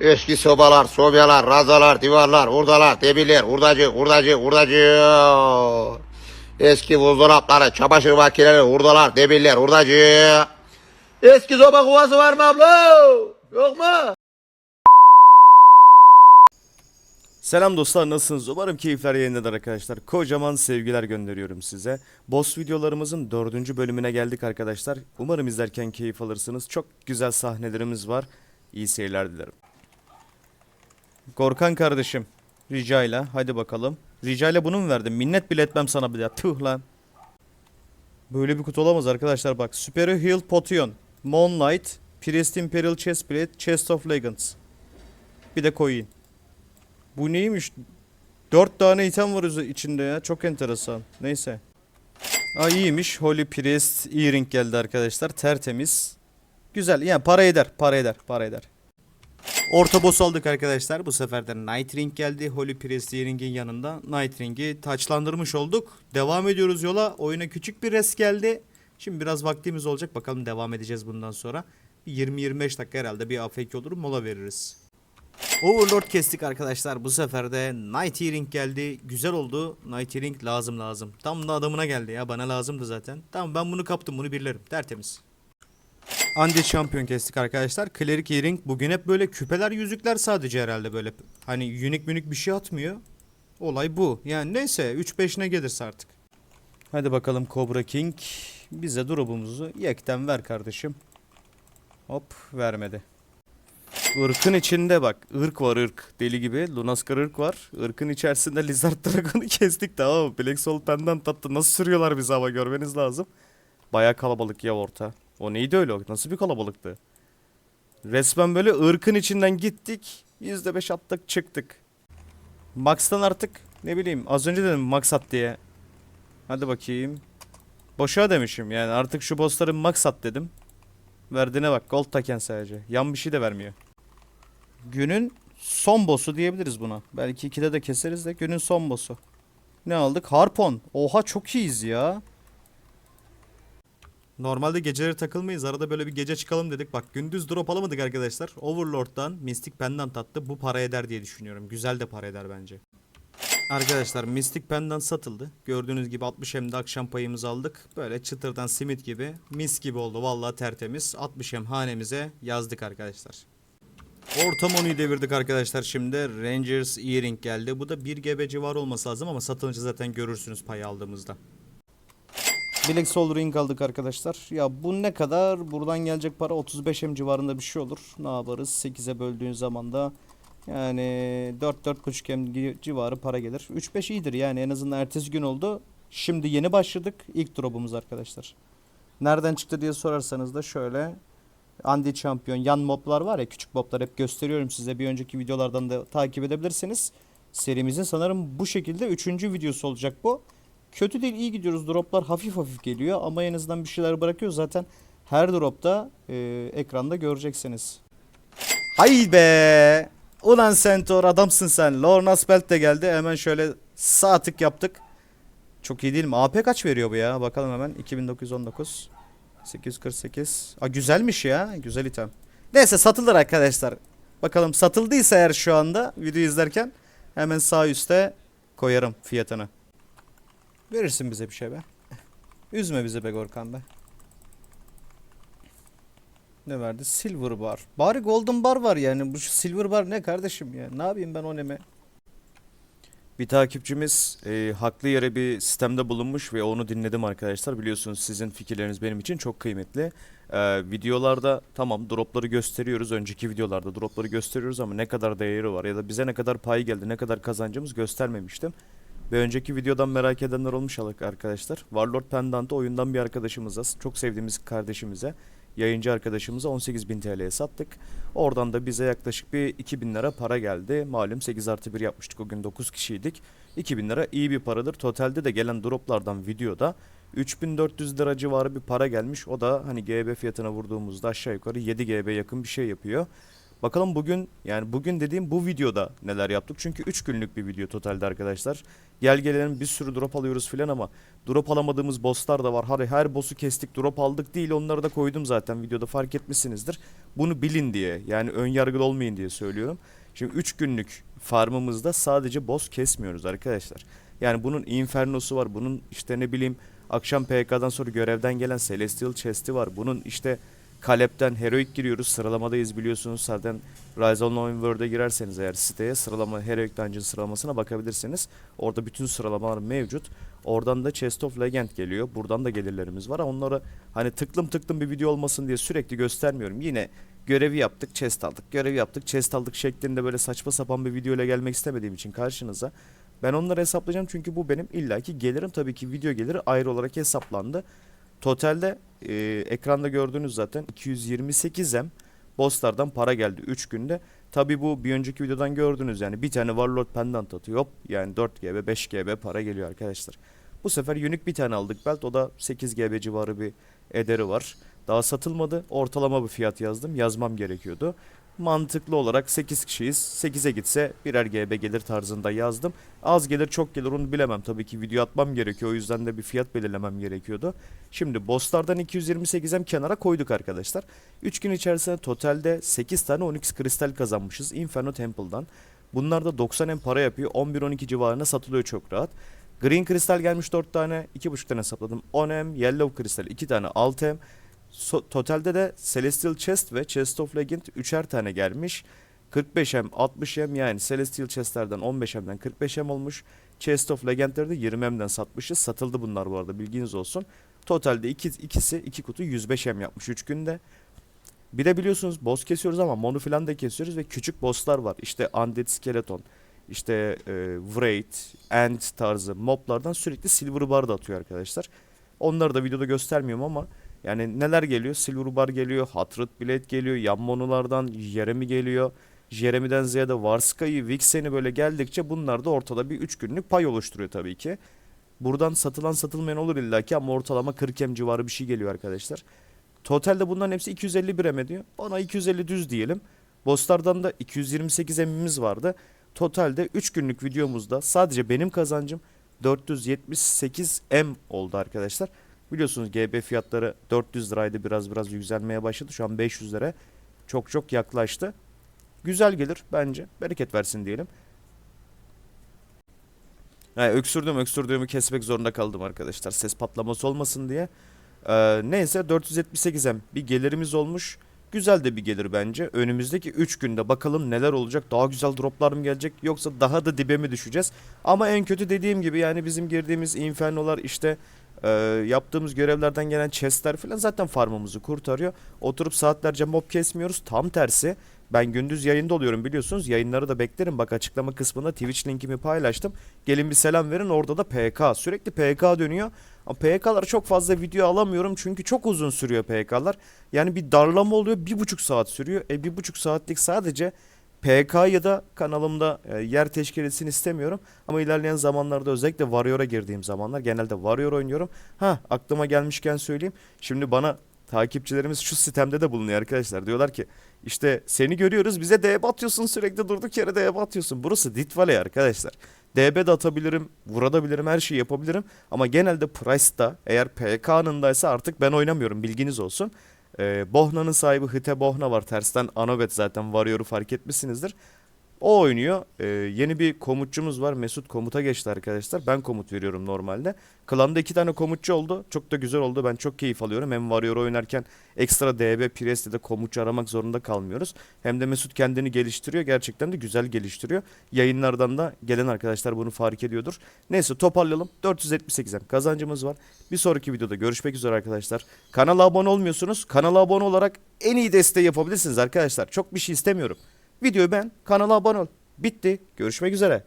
Eski sobalar, sobyalar, razalar, divarlar, hurdalar, debiler, hurdacı, hurdacı, hurdacı. Eski buzdolapları, çamaşır makineleri, hurdalar, debiller, hurdacı. Eski soba kovası var mı abla? Yok mu? Selam dostlar nasılsınız? Umarım keyifler yerindedir arkadaşlar. Kocaman sevgiler gönderiyorum size. Boss videolarımızın dördüncü bölümüne geldik arkadaşlar. Umarım izlerken keyif alırsınız. Çok güzel sahnelerimiz var. İyi seyirler dilerim. Korkan kardeşim. Ricayla hadi bakalım. Ricayla bunu mu verdin? Minnet bile etmem sana bir daha. Tüh lan. Böyle bir kutu olamaz arkadaşlar bak. Superior Heal Potion. Moonlight. Priest Imperial Chestplate. Chest of Legends. Bir de coin. Bu neymiş? Dört tane item var içinde ya. Çok enteresan. Neyse. Aa iyiymiş. Holy Priest Earring geldi arkadaşlar. Tertemiz. Güzel. Yani para eder. Para eder. Para eder. Orta boss aldık arkadaşlar. Bu sefer de Night Ring geldi. Holy Priest Earring'in yanında Night Ring'i taçlandırmış olduk. Devam ediyoruz yola. Oyuna küçük bir res geldi. Şimdi biraz vaktimiz olacak. Bakalım devam edeceğiz bundan sonra. Bir 20-25 dakika herhalde bir AFK olur mola veririz. Overlord kestik arkadaşlar. Bu sefer de Night Earring geldi. Güzel oldu. Night Earring lazım lazım. Tam da adamına geldi ya. Bana lazımdı zaten. Tamam ben bunu kaptım. Bunu birlerim. Tertemiz. Anti şampiyon kestik arkadaşlar. Cleric Earring bugün hep böyle küpeler yüzükler sadece herhalde böyle. Hani unik münik bir şey atmıyor. Olay bu. Yani neyse 3-5 ne gelirse artık. Hadi bakalım Cobra King. Bize drop'umuzu yekten ver kardeşim. Hop vermedi. Irkın içinde bak. ırk var ırk. Deli gibi. Lunaskar ırk var. Irkın içerisinde Lizard Dragon'u kestik tamam mı? Black Soul Pendant attı. Nasıl sürüyorlar bizi ama görmeniz lazım. Baya kalabalık ya orta. O neydi öyle? Nasıl bir kalabalıktı? Resmen böyle ırkın içinden gittik. %5 attık çıktık. Max'tan artık ne bileyim az önce dedim max at diye. Hadi bakayım. Boşa demişim yani artık şu bossların max at dedim. Verdiğine bak gold taken sadece. Yan bir şey de vermiyor. Günün son boss'u diyebiliriz buna. Belki ikide de keseriz de günün son boss'u. Ne aldık? Harpon. Oha çok iyiyiz ya. Normalde geceleri takılmayız. Arada böyle bir gece çıkalım dedik. Bak gündüz drop alamadık arkadaşlar. Overlord'dan Mystic Pendant attı. Bu para eder diye düşünüyorum. Güzel de para eder bence. Arkadaşlar Mystic Pendant satıldı. Gördüğünüz gibi 60 hem de akşam payımızı aldık. Böyle çıtırdan simit gibi mis gibi oldu. Vallahi tertemiz. 60 hem hanemize yazdık arkadaşlar. Orta monuyu devirdik arkadaşlar şimdi. Rangers Earring geldi. Bu da 1 GB civarı olması lazım ama satılınca zaten görürsünüz payı aldığımızda. Black Soul Ring aldık arkadaşlar. Ya bu ne kadar? Buradan gelecek para 35 M civarında bir şey olur. Ne yaparız? 8'e böldüğün zaman da yani 4-4.5 M gi- civarı para gelir. 3-5 iyidir yani en azından ertesi gün oldu. Şimdi yeni başladık. İlk drop'umuz arkadaşlar. Nereden çıktı diye sorarsanız da şöyle Andy Champion yan moblar var ya küçük moblar hep gösteriyorum size bir önceki videolardan da takip edebilirsiniz. Serimizin sanırım bu şekilde 3. videosu olacak bu. Kötü değil iyi gidiyoruz droplar hafif hafif geliyor ama en azından bir şeyler bırakıyor zaten her dropta e, ekranda göreceksiniz. Hay be! Ulan Centaur adamsın sen. Lorna Spelt de geldi. Hemen şöyle sağ tık yaptık. Çok iyi değil mi? AP kaç veriyor bu ya? Bakalım hemen. 2919. 848. Aa güzelmiş ya. Güzel item. Neyse satılır arkadaşlar. Bakalım satıldıysa eğer şu anda video izlerken hemen sağ üstte koyarım fiyatını. Verirsin bize bir şey be. Üzme bizi be Gorkan be. Ne verdi? Silver bar. Bari golden bar var yani. Bu silver bar ne kardeşim ya? Ne yapayım ben o neme? Bir takipçimiz e, haklı yere bir sistemde bulunmuş ve onu dinledim arkadaşlar. Biliyorsunuz sizin fikirleriniz benim için çok kıymetli. E, videolarda tamam dropları gösteriyoruz. Önceki videolarda dropları gösteriyoruz ama ne kadar değeri var ya da bize ne kadar pay geldi, ne kadar kazancımız göstermemiştim. Ve önceki videodan merak edenler olmuş arkadaşlar. Warlord Pendant'ı oyundan bir arkadaşımıza, çok sevdiğimiz kardeşimize, yayıncı arkadaşımıza 18.000 TL'ye sattık. Oradan da bize yaklaşık bir 2000 lira para geldi. Malum 8 artı 1 yapmıştık o gün 9 kişiydik. 2000 lira iyi bir paradır. Totalde de gelen droplardan videoda 3400 lira civarı bir para gelmiş. O da hani GB fiyatına vurduğumuzda aşağı yukarı 7 GB yakın bir şey yapıyor. Bakalım bugün yani bugün dediğim bu videoda neler yaptık. Çünkü 3 günlük bir video totalde arkadaşlar. Gel gelelim bir sürü drop alıyoruz filan ama drop alamadığımız bosslar da var. Hadi her boss'u kestik drop aldık değil onları da koydum zaten videoda fark etmişsinizdir. Bunu bilin diye yani ön yargılı olmayın diye söylüyorum. Şimdi 3 günlük farmımızda sadece boss kesmiyoruz arkadaşlar. Yani bunun Inferno'su var. Bunun işte ne bileyim akşam PK'dan sonra görevden gelen Celestial Chest'i var. Bunun işte Kalep'ten Heroic giriyoruz. Sıralamadayız biliyorsunuz. Zaten Rise of Nine World'e girerseniz eğer siteye sıralama Heroic Dungeon sıralamasına bakabilirsiniz. Orada bütün sıralamalar mevcut. Oradan da Chest of Legend geliyor. Buradan da gelirlerimiz var. Onları hani tıklım tıklım bir video olmasın diye sürekli göstermiyorum. Yine görevi yaptık, chest aldık. Görevi yaptık, chest aldık şeklinde böyle saçma sapan bir video ile gelmek istemediğim için karşınıza ben onları hesaplayacağım çünkü bu benim illaki gelirim. Tabii ki video geliri ayrı olarak hesaplandı. Totalde e, ekranda gördüğünüz zaten 228M bosslardan para geldi 3 günde. Tabii bu bir önceki videodan gördünüz yani bir tane Warlord Pendant atıyor hop yani 4 GB 5 GB para geliyor arkadaşlar. Bu sefer unique bir tane aldık belt o da 8 GB civarı bir ederi var. Daha satılmadı ortalama bir fiyat yazdım yazmam gerekiyordu. Mantıklı olarak 8 kişiyiz 8'e gitse birer GB gelir tarzında yazdım. Az gelir çok gelir onu bilemem tabii ki video atmam gerekiyor o yüzden de bir fiyat belirlemem gerekiyordu. Şimdi bosslardan 228'em kenara koyduk arkadaşlar. 3 gün içerisinde totalde 8 tane Onyx kristal kazanmışız Inferno Temple'dan. Bunlar da 90 em para yapıyor 11-12 civarına satılıyor çok rahat. Green kristal gelmiş 4 tane 2.5 tane hesapladım 10 em Yellow kristal 2 tane 6 em So- totalde de Celestial Chest ve Chest of Legend 3'er tane gelmiş. 45M, 60M yani Celestial Chest'lerden 15M'den 45M olmuş. Chest of Legend'leri de 20M'den satmışız. Satıldı bunlar bu arada bilginiz olsun. Totalde iki, ikisi iki kutu 105M yapmış 3 günde. Bir de biliyorsunuz boss kesiyoruz ama mono falan da kesiyoruz ve küçük bosslar var. İşte Undead Skeleton, işte e, Wraith, End tarzı moblardan sürekli Silver Bar da atıyor arkadaşlar. Onları da videoda göstermiyorum ama yani neler geliyor? Silver Bar geliyor, Hatred Blade geliyor, Yammonulardan Jeremy geliyor. Jeremy'den ziyade Varska'yı, Vixen'i böyle geldikçe bunlar da ortada bir 3 günlük pay oluşturuyor tabii ki. Buradan satılan satılmayan olur illaki ama ortalama 40 em civarı bir şey geliyor arkadaşlar. Totalde bunların hepsi 251 em ediyor. Bana 250 düz diyelim. Bosslardan da 228 emimiz vardı. Totalde 3 günlük videomuzda sadece benim kazancım 478 em oldu arkadaşlar. Biliyorsunuz GB fiyatları 400 liraydı biraz biraz yükselmeye başladı. Şu an 500 lira çok çok yaklaştı. Güzel gelir bence. Bereket versin diyelim. Yani öksürdüm öksürdüğümü kesmek zorunda kaldım arkadaşlar. Ses patlaması olmasın diye. Ee, neyse 478'em bir gelirimiz olmuş. Güzel de bir gelir bence. Önümüzdeki 3 günde bakalım neler olacak. Daha güzel droplar mı gelecek yoksa daha da dibe mi düşeceğiz? Ama en kötü dediğim gibi yani bizim girdiğimiz infernolar işte e, yaptığımız görevlerden gelen chestler falan zaten farmımızı kurtarıyor. Oturup saatlerce mob kesmiyoruz. Tam tersi ben gündüz yayında oluyorum biliyorsunuz. Yayınları da beklerim. Bak açıklama kısmında Twitch linkimi paylaştım. Gelin bir selam verin. Orada da PK. Sürekli PK dönüyor. Ama PK'lara çok fazla video alamıyorum. Çünkü çok uzun sürüyor PK'lar. Yani bir darlama oluyor. Bir buçuk saat sürüyor. E bir buçuk saatlik sadece PK ya da kanalımda e, yer teşkil etsin istemiyorum. Ama ilerleyen zamanlarda özellikle Warrior'a girdiğim zamanlar genelde Warrior oynuyorum. Ha aklıma gelmişken söyleyeyim. Şimdi bana takipçilerimiz şu sitemde de bulunuyor arkadaşlar. Diyorlar ki işte seni görüyoruz bize DB atıyorsun sürekli durduk yere DB atıyorsun. Burası Dit Valley arkadaşlar. DB de atabilirim, vurabilirim, her şeyi yapabilirim. Ama genelde Price'da eğer PK anındaysa artık ben oynamıyorum bilginiz olsun. Ee, Bohna'nın sahibi Hite Bohna var. Tersten Anobet zaten Warrior'u fark etmişsinizdir. O oynuyor. Ee, yeni bir komutçumuz var. Mesut komuta geçti arkadaşlar. Ben komut veriyorum normalde. Klanda iki tane komutçu oldu. Çok da güzel oldu. Ben çok keyif alıyorum. Hem Warrior oynarken ekstra DB Priest'te de komutçu aramak zorunda kalmıyoruz. Hem de Mesut kendini geliştiriyor. Gerçekten de güzel geliştiriyor. Yayınlardan da gelen arkadaşlar bunu fark ediyordur. Neyse toparlayalım. 478'em kazancımız var. Bir sonraki videoda görüşmek üzere arkadaşlar. Kanala abone olmuyorsunuz. Kanala abone olarak en iyi desteği yapabilirsiniz arkadaşlar. Çok bir şey istemiyorum. Videoyu ben, kanala abone ol. Bitti. Görüşmek üzere.